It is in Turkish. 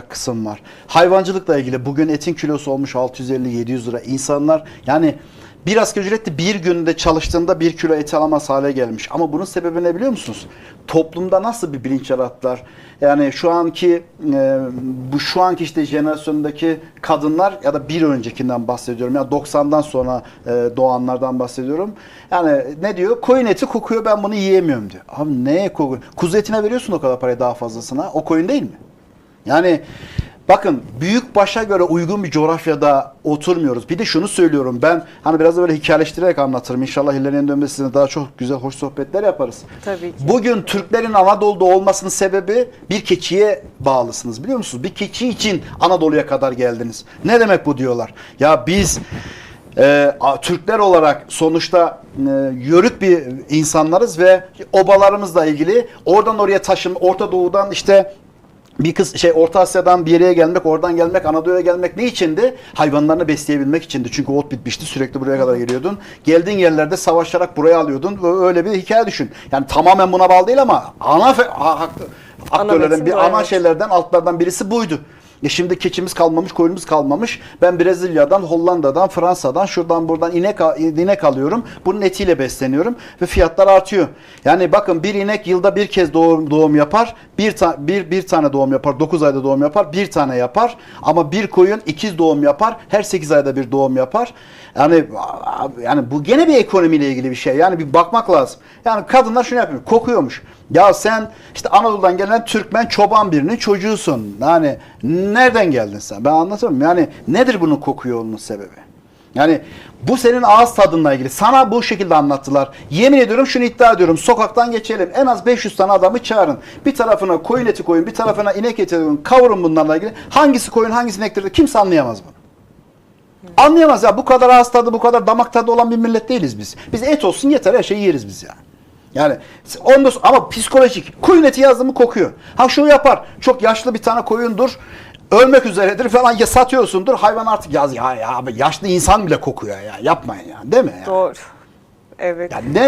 kısım var. Hayvancılıkla ilgili bugün etin kilosu olmuş 650-700 lira. İnsanlar yani bir asgari ücretli bir günde çalıştığında bir kilo et alamaz hale gelmiş. Ama bunun sebebi ne biliyor musunuz? Toplumda nasıl bir bilinç yarattılar? Yani şu anki e, bu şu anki işte jenerasyondaki kadınlar ya da bir öncekinden bahsediyorum. Yani 90'dan sonra e, doğanlardan bahsediyorum. Yani ne diyor? Koyun eti kokuyor ben bunu yiyemiyorum diyor. Abi neye kokuyor? Kuzu etine veriyorsun o kadar parayı daha fazlasına. O koyun değil mi? Yani bakın büyük başa göre uygun bir coğrafyada oturmuyoruz. Bir de şunu söylüyorum ben hani biraz da böyle hikayeleştirerek anlatırım. İnşallah ilerleyen dönemde sizinle daha çok güzel hoş sohbetler yaparız. Tabii ki. Bugün Türklerin Anadolu'da olmasının sebebi bir keçiye bağlısınız biliyor musunuz? Bir keçi için Anadolu'ya kadar geldiniz. Ne demek bu diyorlar. Ya biz e, Türkler olarak sonuçta e, yörük bir insanlarız ve obalarımızla ilgili oradan oraya taşın, Orta Doğu'dan işte bir kız şey Orta Asya'dan bir yere gelmek, oradan gelmek, Anadolu'ya gelmek ne içindi? Hayvanlarını besleyebilmek içindi. Çünkü ot bitmişti. Sürekli buraya kadar geliyordun. Geldiğin yerlerde savaşarak buraya alıyordun. Öyle bir hikaye düşün. Yani tamamen buna bağlı değil ama ana metin bir ana şeylerden altlardan birisi buydu. E şimdi keçimiz kalmamış, koyunumuz kalmamış. Ben Brezilya'dan, Hollanda'dan, Fransa'dan, şuradan buradan inek inek alıyorum. Bunun etiyle besleniyorum ve fiyatlar artıyor. Yani bakın bir inek yılda bir kez doğum doğum yapar. Bir ta, bir bir tane doğum yapar. 9 ayda doğum yapar. Bir tane yapar. Ama bir koyun ikiz doğum yapar. Her 8 ayda bir doğum yapar. Yani yani bu gene bir ekonomiyle ilgili bir şey. Yani bir bakmak lazım. Yani kadınlar şunu yapıyor. Kokuyormuş. Ya sen işte Anadolu'dan gelen Türkmen çoban birinin çocuğusun. Yani nereden geldin sen? Ben anlatamam. Yani nedir bunun kokuyor olmanın sebebi? Yani bu senin ağız tadınla ilgili. Sana bu şekilde anlattılar. Yemin ediyorum şunu iddia ediyorum. Sokaktan geçelim. En az 500 tane adamı çağırın. Bir tarafına koyun eti koyun, bir tarafına inek eti koyun. Kavurun bunlarla ilgili. Hangisi koyun, hangisi inektir? Kimse anlayamaz bunu. Anlayamaz ya. Bu kadar ağız tadı, bu kadar damak tadı olan bir millet değiliz biz. Biz et olsun yeter her şeyi yeriz biz yani. Yani ondan ama psikolojik. Koyun eti yazdı mı kokuyor. Ha şunu yapar. Çok yaşlı bir tane koyundur. Ölmek üzeredir falan ya satıyorsundur. Hayvan artık yaz ya, ya abi yaşlı insan bile kokuyor ya. Yapmayın ya. Değil mi ya? Doğru. Evet. Ya ne